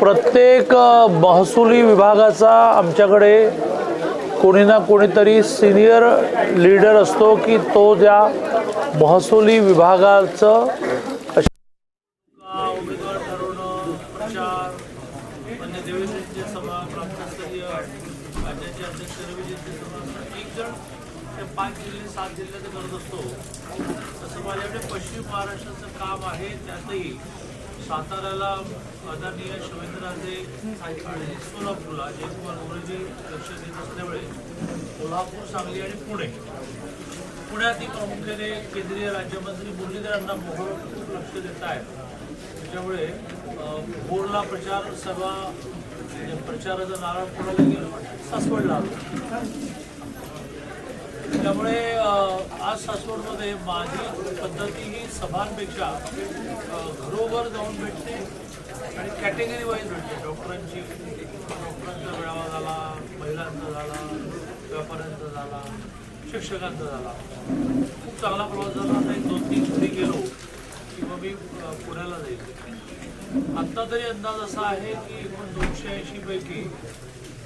प्रत्येक महसुली विभागाचा आमच्याकडे कोणी ना कोणीतरी सिनियर लीडर असतो की तो त्या महसुली विभागाचं पाच जिल्हे सात जिल्ह्याचं करत असतो. तसं माझ्याकडे पश्चिम महाराष्ट्राचं काम आहे त्यातही साताऱ्याला आदरणीय शिवेंद्रराजे आणि सोलापूरला जयकुमार गोरेजी लक्ष देत असल्यामुळे कोल्हापूर सांगली आणि पुणे. पुण्यातील प्रामुख्याने केंद्रीय राज्यमंत्री मुरलीधरांना अण्णा मोहोळ लक्ष देत आहेत. त्याच्यामुळे अं, भोरला प्रचार सभा म्हणजे प्रचाराचा नारळ पुण्याला गेलो. सासवडला. आलो त्यामुळे आज सासवडमध्ये माझी पद्धती ही सभांपेक्षा घरोघर जाऊन भेटते आणि कॅटेगरी वाईज भेटते. डॉक्टरांची डॉक्टरांचा मेळावा झाला महिलांचा झाला व्यापाऱ्यांचा झाला शिक्षकांचा झाला. खूप चांगला प्रवास झाला. नाही दोन तीन घरी गेलो. किंवा मी पुण्याला जाईल. आत्ता तरी अंदाज असा आहे की एकूण दोनशे ऐंशी पैकी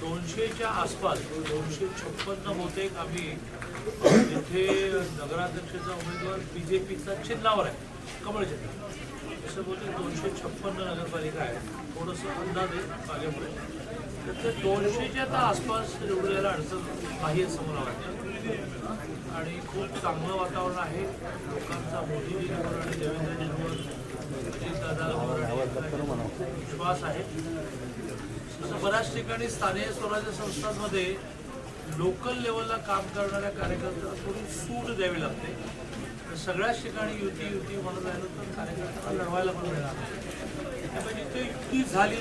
दोनशेच्या आसपास दोनशे छप्पन्न बहुतेक आम्ही जिथे नगराध्यक्षाचा उमेदवार बी जे पीचा चिन्हावर आहे कमळ चिन्ह. तसं दोनशे छप्पन्न नगरपालिका आहे थोडंसं अंदाज आहे मागेपुढे तर दोनशेच्या आता आसपास निवडलेला अडचण नाही असं मला वाटतं. आणि खूप चांगलं वातावरण आहे. लोकांचा मोदीजींवर आणि देवेंद्रजींवर अजितदादांवर विश्वास आहे. तसं बऱ्याच ठिकाणी स्थानिक स्वराज्य संस्थांमध्ये लोकल लेवलला काम करणाऱ्या कार्यकर्त्यांना थोडी सूट द्यावी लागते. सगळ्याच ठिकाणी युती युती म्हणत राहिलो तर कार्यकर्त्यांना लढवायला पण मिळणार त्यामुळे जिथे युती झाली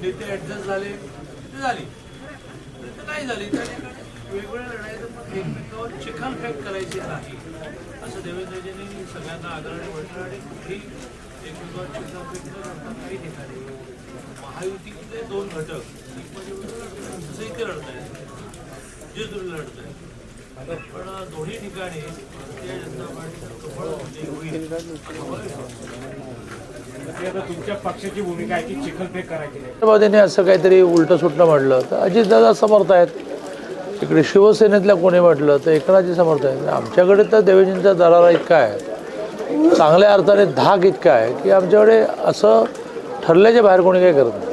नेते ॲडजस्ट झाले ते झाली. तर नाही झाली. त्या ठिकाणी वेगवेगळ्या लढायचं पण एकमेकावर चिखलफेक करायची नाही. असं देवेंद्रजींनी सगळ्यांना आदराने म्हटलं आणि कुठेही एकमेकावर चिखलफेक न करता काही ठिकाणी महायुतीतले दोन घटक. एक म्हणजे दुसरी इथे लढत आहेत जेजुरी लढत आहेत पण दोन्ही ठिकाणी भारतीय जनता पार्टीचं तुमच्या पक्षाची भूमिका आहे की चिखलफेक करायची असं काहीतरी उलटं सुटणं म्हटलं तर अजितदादा समर्थ आहेत. इकडे शिवसेनेतल्या कोणी म्हटलं तर एकनाथजी समर्थ आहेत. आमच्याकडे तर देवेजींचा दरारा इतका आहे. चांगल्या अर्थाने धाक इतका आहे की आमच्याकडे असं ठरल्याच्या बाहेर कोणी काही करत नाही.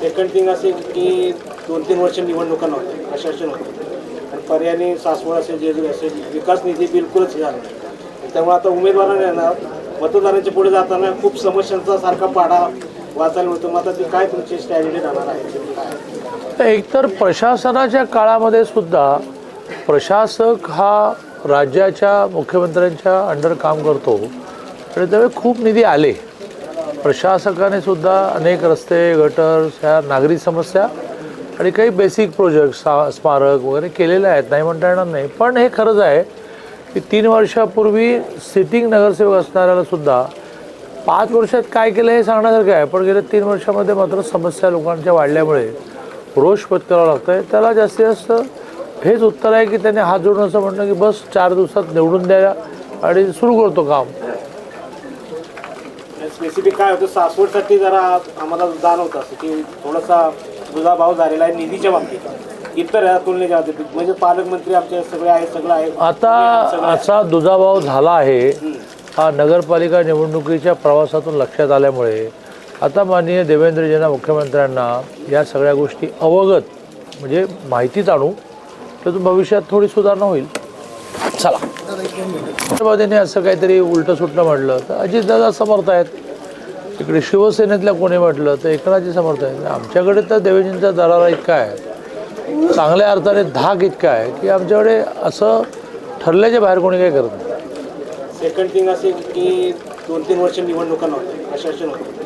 सेकंड थिंग असे की दोन तीन वर्ष निवडणुका नव्हत्या. प्रशासन होतं. पर्याने सासवड असेल जेजूर असेल विकास निधी बिलकुलच झाला त्यामुळे आता उमेदवारांना ना मतदारांच्या पुढे जाताना खूप समस्यांचा सारखा पाडा वाचायला मिळतो. मग आता ती काय तुमची स्ट्रॅटेजी राहणार आहे? तर एकतर प्रशासनाच्या काळामध्ये सुद्धा प्रशासक हा राज्याच्या मुख्यमंत्र्यांच्या अंडर काम करतो. आणि त्यावेळी खूप निधी आले. प्रशासकाने सुद्धा अनेक रस्ते गटर्स ह्या नागरी समस्या आणि काही बेसिक प्रोजेक्ट सा स्मारक वगैरे केलेले आहेत नाही म्हणता येणार नाही. पण हे खरंच आहे की तीन वर्षापूर्वी सिटिंग नगरसेवक असणाऱ्याला सुद्धा पाच वर्षात काय केलं हे सांगण्यासारखं आहे. पण गेल्या तीन वर्षामध्ये मात्र समस्या लोकांच्या वाढल्यामुळे रोष पत्करावं लागतं आहे त्याला जास्तीत जास्त हेच उत्तर आहे की त्याने हात जोडून असं म्हणणं की बस चार दिवसात निवडून द्या आणि सुरू करतो काम. स्पेसिफिक काय होतं? सासवडसाठी जरा आम्हाला जाणवत असं की थोडासा दुजाभाव झालेला आहे निधीच्या बाबतीत. इतर तुलनेच्या बाबतीत. म्हणजे पालकमंत्री आमचे सगळे आहेत सगळं आहे. आता असा दुजाभाव झाला आहे हा नगरपालिका निवडणुकीच्या प्रवासातून लक्षात आल्यामुळे आता माननीय देवेंद्रजींना मुख्यमंत्र्यांना या सगळ्या गोष्टी अवगत म्हणजे माहितीच आणू त्यातून भविष्यात थोडी सुधारणा होईल. चला. राष्ट्रवादीने असं काहीतरी उलटं सुटलं म्हटलं तर अजितदादा समर्थ आहेत. इकडे शिवसेनेतल्या कोणी म्हटलं तर एकनाथजी समर्थ आहेत. आमच्याकडे तर देवेजींचा दरारा इतका आहे. चांगल्या अर्थाने धाक इतका आहे की आमच्याकडे असं ठरल्याच्या बाहेर कोणी काही करत नाही. सेकंड थिंग असे की दोन तीन वर्ष निवडणुका नव्हत्या प्रशासन होतं.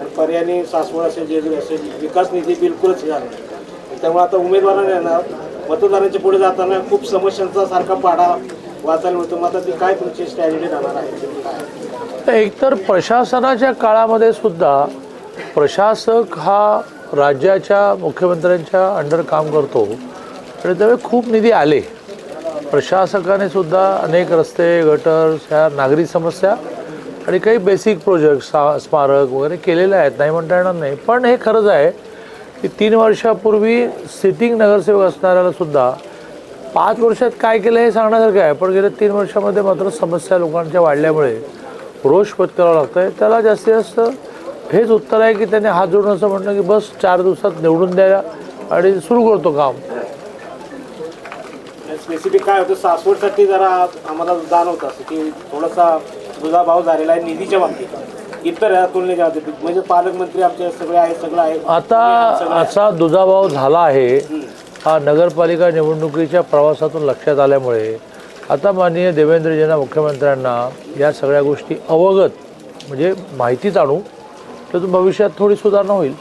आणि पर्यायाने सासवड असेल जे असेल विकास निधी बिलकुलच झाला त्यामुळे आता उमेदवारांना ना मतदारांच्या पुढे जाताना खूप समस्यांचा सारखा पाडा वाचायला मिळतो. मग आता ती काय तुमची स्ट्रॅटेजी राहणार आहे? एकतर प्रशासनाच्या काळामध्ये सुद्धा प्रशासक हा राज्याच्या मुख्यमंत्र्यांच्या अंडर काम करतो. आणि त्यावेळी खूप निधी आले. प्रशासकाने सुद्धा अनेक रस्ते गटर्स ह्या नागरी समस्या आणि काही बेसिक प्रोजेक्ट सा स्मारक वगैरे केलेले आहेत. नाही म्हणता येणार नाही. पण हे खरंच आहे की तीन वर्षापूर्वी सिटिंग नगरसेवक असणाऱ्याला सुद्धा पाच वर्षात काय केलं हे सांगण्यासारखं आहे पण गेल्या तीन वर्षामध्ये मात्र समस्या लोकांच्या वाढल्यामुळे रोष पत्करावं लागतं आहे त्याला जास्तीत जास्त हेच उत्तर आहे की त्याने हात जोडून असं म्हणणं की बस चार दिवसात निवडून द्या आणि सुरू करतो काम. स्पेसिफिक काय होतं सासवडसाठी जरा आम्हाला जाणवत असं की थोडासा दुजाभाव झालेला आहे निधीच्या बाबतीत. इतर या तुलनेच्या बाबतीत. म्हणजे पालकमंत्री आमचे सगळे आहेत सगळं आहे. आता असा दुजाभाव झाला आहे हा नगरपालिका निवडणुकीच्या प्रवासातून लक्षात आल्यामुळे आता माननीय देवेंद्रजींना मुख्यमंत्र्यांना या सगळ्या गोष्टी अवगत म्हणजे माहितीच आणू त्यातून भविष्यात थोडी सुधारणा होईल.